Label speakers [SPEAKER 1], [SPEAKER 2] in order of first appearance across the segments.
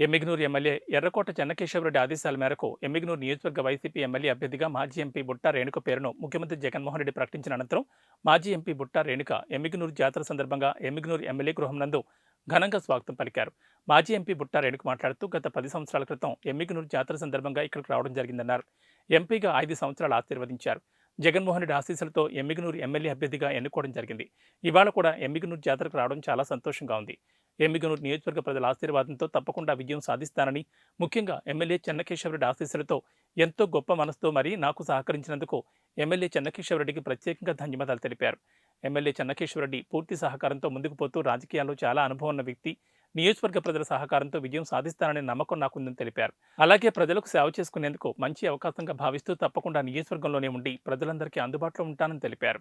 [SPEAKER 1] Emmiganur MLA ఎర్రకోట చెన్నకేశ్వరరెడ్డి ఆదేశాల మేరకు ఎమ్మిగ్నూరు నియోజకవర్గ వైసీపీ ఎమ్మెల్యే అభ్యర్థిగా మాజీ ఎంపీ బుట్టా రేణుక పేరును ముఖ్యమంత్రి జగన్మోహన్ రెడ్డి ప్రకటించిన అనంతరం మాజీ ఎంపీ బుట్టా రేణుక ఎమ్మిగ్నూరు జాతర సందర్భంగా ఎమ్మిగ్నూరు ఎమ్మెల్యే గృహం నందు ఘనంగా స్వాగతం పలికారు. మాజీ ఎంపీ బుట్టా రేణుకు మాట్లాడుతూ గత పది సంవత్సరాల క్రితం ఎమ్మిగ్నూరు జాతర సందర్భంగా ఇక్కడికి రావడం జరిగిందన్నారు. ఎంపీగా ఐదు సంవత్సరాలు ఆశీర్వదించారు. జగన్మోహన్ రెడ్డి ఆశీస్సులతో ఎమ్మిగనూరు ఎమ్మెల్యే అభ్యర్థిగా ఎన్నుకోవడం జరిగింది. ఇవాళ కూడా ఎమ్మిగనూరు జాతరకు రావడం చాలా సంతోషంగా ఉంది. ఎమ్మిగనూరు నియోజకవర్గ ప్రజల ఆశీర్వాదంతో తప్పకుండా విజయం సాధిస్తానని ముఖ్యంగా ఎమ్మెల్యే చెన్నకేశవరెడ్డి ఆశీస్సులతో ఎంతో గొప్ప మనసుతో మరి నాకు సహకరించినందుకు ఎమ్మెల్యే చెన్నకేశ్వరరెడ్డికి ప్రత్యేకంగా ధన్యవాదాలు తెలిపారు. ఎమ్మెల్యే చెన్నకేశ్వరరెడ్డి పూర్తి సహకారంతో ముందుకు పోతూ రాజకీయాల్లో చాలా అనుభవం ఉన్న వ్యక్తి. నియోజకవర్గ ప్రజల సహకారంతో విజయం సాధిస్తాననే నమ్మకం నాకుందని తెలిపారు. అలాగే ప్రజలకు సేవ చేసుకునేందుకు మంచి అవకాశంగా భావిస్తూ తప్పకుండా నియోజకవర్గంలోనే ఉండి ప్రజలందరికీ అందుబాటులో ఉంటానని తెలిపారు.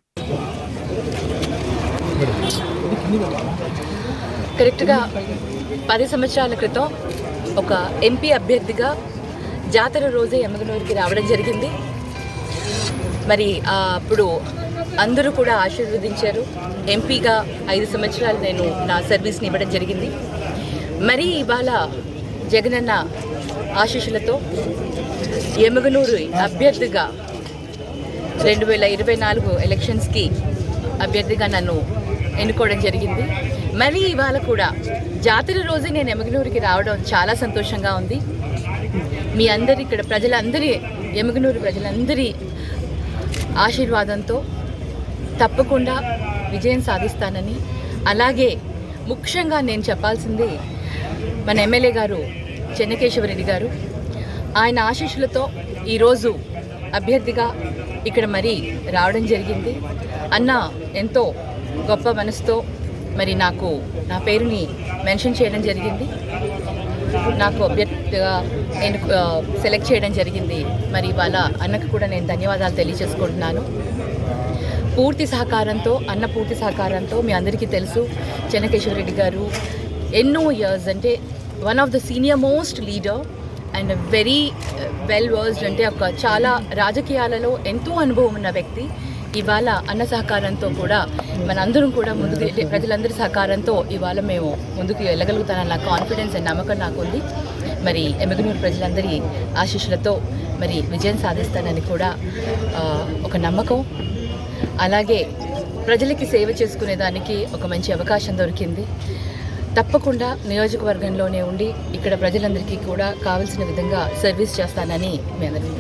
[SPEAKER 2] కరెక్ట్గా పది సంవత్సరాల క్రితం ఒక ఎంపీ అభ్యర్థిగా జాతర రోజే ఎమ్మగనూరుకి రావడం జరిగింది. మరి అప్పుడు అందరూ కూడా ఆశీర్వదించారు. ఎంపీగా ఐదు సంవత్సరాలు నేను నా సర్వీస్ని ఇవ్వడం జరిగింది. మరి ఇవాళ జగనన్న ఆశీస్సులతో ఎమగనూరు అభ్యర్థిగా రెండు వేల ఇరవై నాలుగు ఎలక్షన్స్కి అభ్యర్థిగా నన్ను ఎన్నుకోవడం జరిగింది. మరి ఇవాళ కూడా జాతర రోజే నేను ఎమగనూరుకి రావడం చాలా సంతోషంగా ఉంది. మీ అందరి ఇక్కడ ప్రజలందరి ఎమగనూరు ప్రజలందరి ఆశీర్వాదంతో తప్పకుండా విజయం సాధిస్తానని అలాగే ముఖ్యంగా నేను చెప్పాల్సింది మన ఎమ్మెల్యే గారు చెన్నకేశవరెడ్డి గారు ఆయన ఆశీస్సులతో ఈరోజు అభ్యర్థిగా ఇక్కడ మరి రావడం జరిగింది. అన్న ఎంతో గొప్ప మనసుతో మరి నాకు నా పేరుని మెన్షన్ చేయడం జరిగింది. నాకు అభ్యర్థిగా నేను సెలెక్ట్ చేయడం జరిగింది. మరి ఇవాళ అన్నకు కూడా నేను ధన్యవాదాలు తెలియజేసుకుంటున్నాను. పూర్తి సహకారంతో అన్న పూర్తి సహకారంతో మీ అందరికీ తెలుసు. చెన్నకేశ్వరరెడ్డి గారు ఎన్నో ఇయర్స్ అంటే one of the senior most leader and very well versed అంటే ఒక చాలా రాజకీయాలలో ఎంతో అనుభవం ఉన్న వ్యక్తి. ఇవాళ అన్న సహకారంతో కూడా మనందరం కూడా ముందుకు వెళ్ళి- ప్రజలందరి సహకారంతో ఇవాళ మేము ముందుకు వెళ్ళగలుగుతానన్న కాన్ఫిడెన్స్ అండ్ నమ్మకం నాకు ఉంది మరి ఎమగనూరు ప్రజలందరి ఆశీస్సులతో మరి విజయం సాధిస్తానని కూడా ఒక నమ్మకం. అలాగే ప్రజలకి సేవ చేసుకునే దానికి ఒక మంచి అవకాశం దొరికింది. తప్పకుండా నియోజకవర్గంలోనే ఉండి ఇక్కడ ప్రజలందరికీ కూడా కావలసిన విధంగా సర్వీస్ చేస్తానని మీ అందరికీ